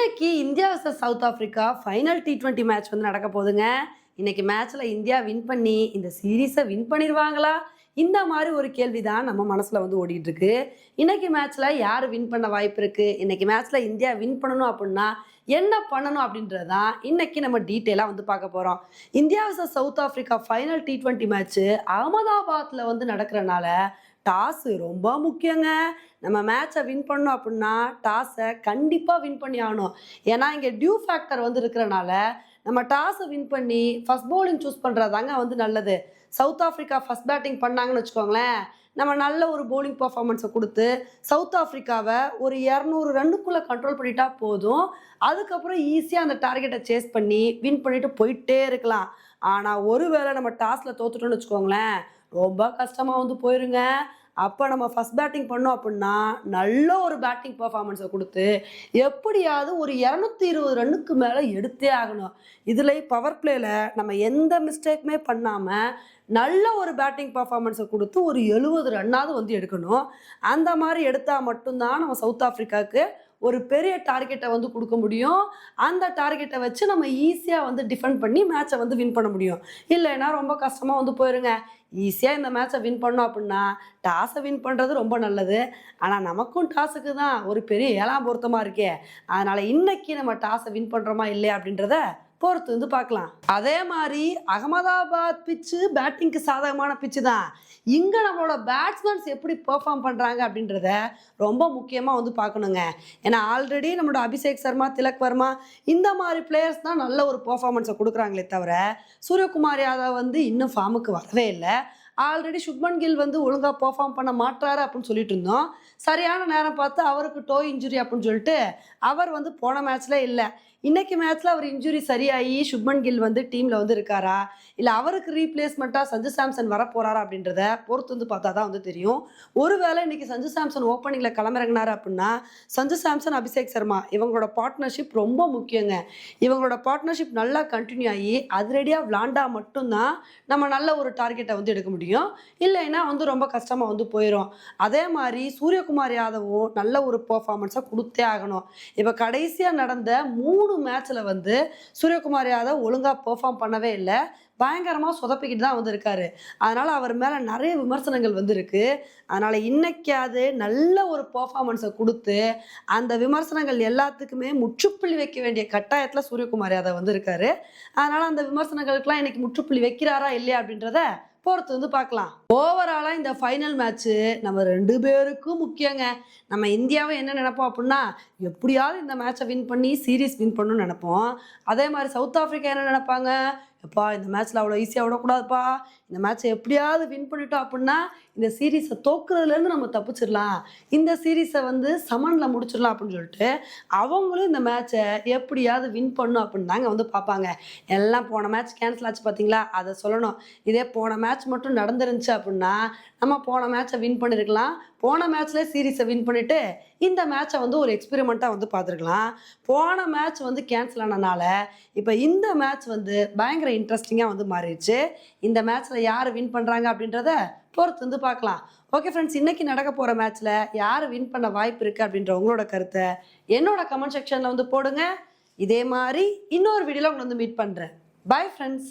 இன்னைக்கு India versus South Africa final T twenty match வந்து நடக்க போகுதுங்க. இன்னைக்கு மேட்ச்ல இந்தியா வின் பண்ணி இந்த சீரீஸை வின் பண்ணிடுவாங்களா? இந்த மாதிரி ஒரு கேள்வி தான் நம்ம மனசில் வந்து ஓடிட்டு இருக்கு. இன்னைக்கு மேட்ச்ல யார் வின் பண்ண வாய்ப்பு இருக்கு? இன்னைக்கு மேட்ச்ல இந்தியா வின் பண்ணணும் அப்படின்னா என்ன பண்ணணும் அப்படின்றது தான் இன்னைக்கு நம்ம டீட்டெயிலாக வந்து பார்க்க போகிறோம் India versus South Africa final T twenty match அகமதாபாத்தில் வந்து நடக்கிறனால டாஸு ரொம்ப முக்கியங்க. நம்ம மேட்சை வின் பண்ணோம் அப்படின்னா டாஸை கண்டிப்பாக வின் பண்ணி ஆகணும். ஏன்னா இங்கே டியூ ஃபேக்டர் வந்து இருக்கிறனால நம்ம டாஸை வின் பண்ணி ஃபஸ்ட் பவுலிங் சூஸ் பண்ணுறதாங்க வந்து நல்லது. சவுத் ஆஃப்ரிக்கா ஃபர்ஸ்ட் பேட்டிங் பண்ணாங்கன்னு வச்சுக்கோங்களேன் நம்ம நல்ல ஒரு போலிங் பர்ஃபார்மன்ஸை கொடுத்து சவுத் ஆஃப்ரிக்காவை ஒரு இரநூறு ரன்னுக்குள்ளே கண்ட்ரோல் பண்ணிட்டா போதும். அதுக்கப்புறம் ஈஸியாக அந்த டார்கெட்டை சேஸ் பண்ணி வின் பண்ணிட்டு போயிட்டே இருக்கலாம். ஆனால் ஒருவேளை நம்ம டாஸில் தோத்துட்டோம்னு வச்சுக்கோங்களேன் ரொம்ப கஷ்டமாக வந்து போயிருங்க. அப்போ நம்ம ஃபர்ஸ்ட் பேட்டிங் பண்ணோம் அப்படின்னா நல்ல ஒரு பேட்டிங் பர்ஃபார்மன்ஸை கொடுத்து எப்படியாவது ஒரு இரநூத்தி இருபது ரன்னுக்கு மேலே எடுத்தே ஆகணும். இதில் பவர் பிளேல நம்ம எந்த மிஸ்டேக்குமே பண்ணாமல் நல்ல ஒரு பேட்டிங் பர்ஃபார்மன்ஸை கொடுத்து ஒரு எழுபது ரன்னாவது வந்து எடுக்கணும். அந்த மாதிரி எடுத்தால் மட்டும்தான் நம்ம சவுத் ஆஃப்ரிக்காவுக்கு ஒரு பெரிய டார்கெட்டை வந்து கொடுக்க முடியும். அந்த டார்கெட்டை வச்சு நம்ம ஈஸியாக வந்து டிஃபெண்ட் பண்ணி மேட்சை வந்து வின் பண்ண முடியும். இல்லைன்னா ரொம்ப கஷ்டமாக வந்து போயிருங்க. ஈஸியாக இந்த மேட்சை வின் பண்ணோம் அப்படின்னா டாஸை வின் பண்ணுறது ரொம்ப நல்லது. ஆனால் நமக்கும் டாஸுக்கு தான் ஒரு பெரிய ஏழாம் பொருத்தமாக இருக்கே. அதனால் இன்னைக்கு நம்ம டாஸை வின் பண்ணுறோமா இல்லையா அப்படின்றத பொறுத்து வந்து பார்க்கலாம். அதே மாதிரி அகமதாபாத் பிச்சு பேட்டிங்க்கு சாதகமான பிச்சு தான். இங்கே நம்மளோட பேட்ஸ்மேன்ஸ் எப்படி பெர்ஃபார்ம் பண்ணுறாங்க அப்படின்றத ரொம்ப முக்கியமாக வந்து பார்க்கணுங்க. ஏன்னா ஆல்ரெடி நம்மளோட அபிஷேக் சர்மா திலக் வர்மா இந்த மாதிரி பிளேயர்ஸ் தான் நல்ல ஒரு பெர்ஃபார்மன்ஸை கொடுக்குறாங்களே தவிர சூரியகுமார் யாதவ் வந்து இன்னும் ஃபார்முக்கு வரவே இல்லை. ஆல்ரெடி சுப்மன் கில் வந்து ஒழுங்காக பெர்ஃபார்ம் பண்ண மாட்டாரு அப்படின்னு சொல்லிட்டு இருந்தோம். சரியான நேரம் பார்த்து அவருக்கு டோ இன்ஜுரி அப்படின்னு சொல்லிட்டு அவர் வந்து போன மேட்ச்ல இல்லை. இன்னைக்கு மேட்ச்ல அவர் இன்ஜுரி சரியாகி சுப்மன் கில் வந்து டீம்ல வந்து இருக்காரா? இல்லை அவருக்கு ரீப்ளேஸ்மெண்ட்டாக சஞ்சு சாம்சன் வர போறாரா அப்படின்றத பொறுத்து வந்து பார்த்தா தான் வந்து தெரியும். ஒருவேளை இன்னைக்கு சஞ்சு சாம்சன் ஓப்பனிங்ல கிளம்பிறங்கினாரு அப்படின்னா சஞ்சு சாம்சன் அபிஷேக் சர்மா இவங்களோட பார்ட்னர்ஷிப் ரொம்ப முக்கியங்க. இவங்களோட பார்ட்னர்ஷிப் நல்லா கண்டினியூ ஆகி அதிரடியாக விளாண்டா மட்டும்தான் நம்ம நல்ல ஒரு டார்கெட்டை வந்து எடுக்க முடியும். இல்லைன்னா வந்து ரொம்ப கஷ்டமாக வந்து போயிடும் அதே மாதிரி சூரியகுமார் யாதவும் நல்ல ஒரு பெர்ஃபார்மன்ஸை கொடுத்தே ஆகணும். இப்போ கடைசியாக நடந்த மூணு மேட்ச்சில் வந்து சூரியகுமார் யாதவ் ஒழுங்காக பெர்ஃபார்ம் பண்ணவே இல்லை. பயங்கரமாக சொதப்பிக்கிட்டு தான் வந்து இருக்காரு அதனால் அவர் மேலே நிறைய விமர்சனங்கள் வந்திருக்கு. அதனால் இன்னைக்காவது நல்ல ஒரு பெர்ஃபார்மன்ஸை கொடுத்து அந்த விமர்சனங்கள் எல்லாத்துக்குமே முற்றுப்புள்ளி வைக்க வேண்டிய கட்டாயத்தில் சூரியகுமார் யாதவ் வந்து இருக்காரு அதனால் அந்த விமர்சனங்களுக்கெல்லாம் இன்னைக்கு முற்றுப்புள்ளி வைக்கிறாரா இல்லையா அப்படின்றத பொறுத்து வந்து பார்க்கலாம். ஓவராலாக இந்த ஃபைனல் மேட்ச்சு நம்ம ரெண்டு பேருக்கும் முக்கியங்க. நம்ம இந்தியாவை என்ன நினைப்போம் அப்படின்னா எப்படியாவது இந்த மேட்சை வின் பண்ணி சீரீஸ் வின் பண்ணணும்னு நினைப்போம். அதே மாதிரி சவுத் ஆஃப்ரிக்கா என்ன நினைப்பாங்க? எப்பா இந்த மேட்ச்சில் அவ்வளோ ஈஸியாக விடக்கூடாதுப்பா. இந்த மேட்ச்சை எப்படியாவது வின் பண்ணிட்டோம் அப்படின்னா இந்த சீரீஸை தோக்குறதுலேருந்து நம்ம தப்பிச்சிடலாம். இந்த சீரீஸை வந்து சமனில் முடிச்சிடலாம் அப்படின்னு சொல்லிட்டு அவங்களும் இந்த மேட்ச்சை எப்படியாவது வின் பண்ணும் அப்படின்னு தாங்க வந்து பார்ப்பாங்க. எல்லாம் போன மேட்ச் கேன்சல் ஆச்சு பார்த்தீங்களா அதை சொல்லணும். இதே போன மேட்ச் மட்டும் நடந்துருந்துச்சு அப்படின்னா நம்ம போன மேட்ச்சை வின் பண்ணியிருக்கலாம் போன மேட்ச்லேயே சீரீஸை வின் பண்ணிவிட்டு இந்த மேட்சை வந்து ஒரு எக்ஸ்பெரிமெண்ட்டாக வந்து பார்த்துருக்கலாம். போன மேட்ச் வந்து கேன்சல் ஆனனால இப்போ இந்த மேட்ச் வந்து பயங்கர இன்ட்ரெஸ்டிங்காக வந்து மாறிடுச்சு. இந்த மேட்ச்சில் யார் வின் பண்ணுறாங்க அப்படின்றத பொறுத்து வந்து பார்க்கலாம். ஓகே ஃப்ரெண்ட்ஸ் இன்றைக்கி நடக்க போகிற மேட்ச்சில் யார் வின் பண்ண வாய்ப்பு இருக்குது அப்படின்ற உங்களோட கருத்தை என்னோட கமெண்ட் செக்ஷனில் வந்து போடுங்க. இதே மாதிரி இன்னொரு வீடியோவில் உங்களை வந்து மீட் பண்ணுறேன் பை ஃப்ரெண்ட்ஸ்